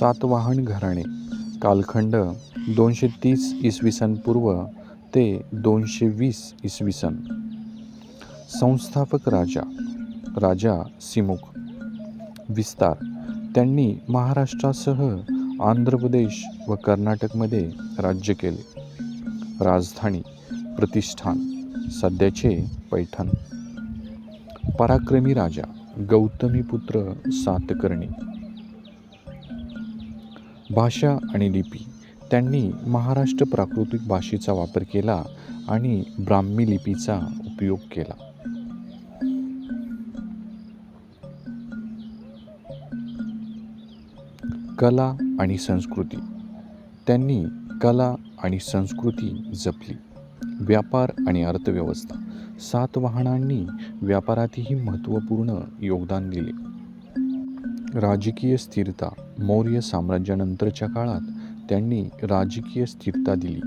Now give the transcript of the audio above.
सातवाहन घराणे. कालखंड दोनशे तीस इसवी सन पूर्व ते दोनशे वीस इसवी सन. संस्थापक राजा राजा सिमुक विस्तार त्यांनी महाराष्ट्रासह आंध्र प्रदेश व कर्नाटकमध्ये राज्य केले. राजधानी प्रतिष्ठान सध्याचे पैठण. पराक्रमी राजा गौतमीपुत्र सातकर्णी. भाषा आणि लिपी. त्यांनी महाराष्ट्र प्राकृतिक भाषेचा वापर केला आणि ब्राह्मी लिपीचा उपयोग केला. कला आणि संस्कृती. त्यांनी कला आणि संस्कृती जपली. व्यापार आणि अर्थव्यवस्था. सातवाहनांनी व्यापारातही महत्त्वपूर्ण योगदान दिले. राजकीय स्थिरता मौर्य साम्राज्यानंतरच्या काळात त्यांनी राजकीय स्थिरता दिली.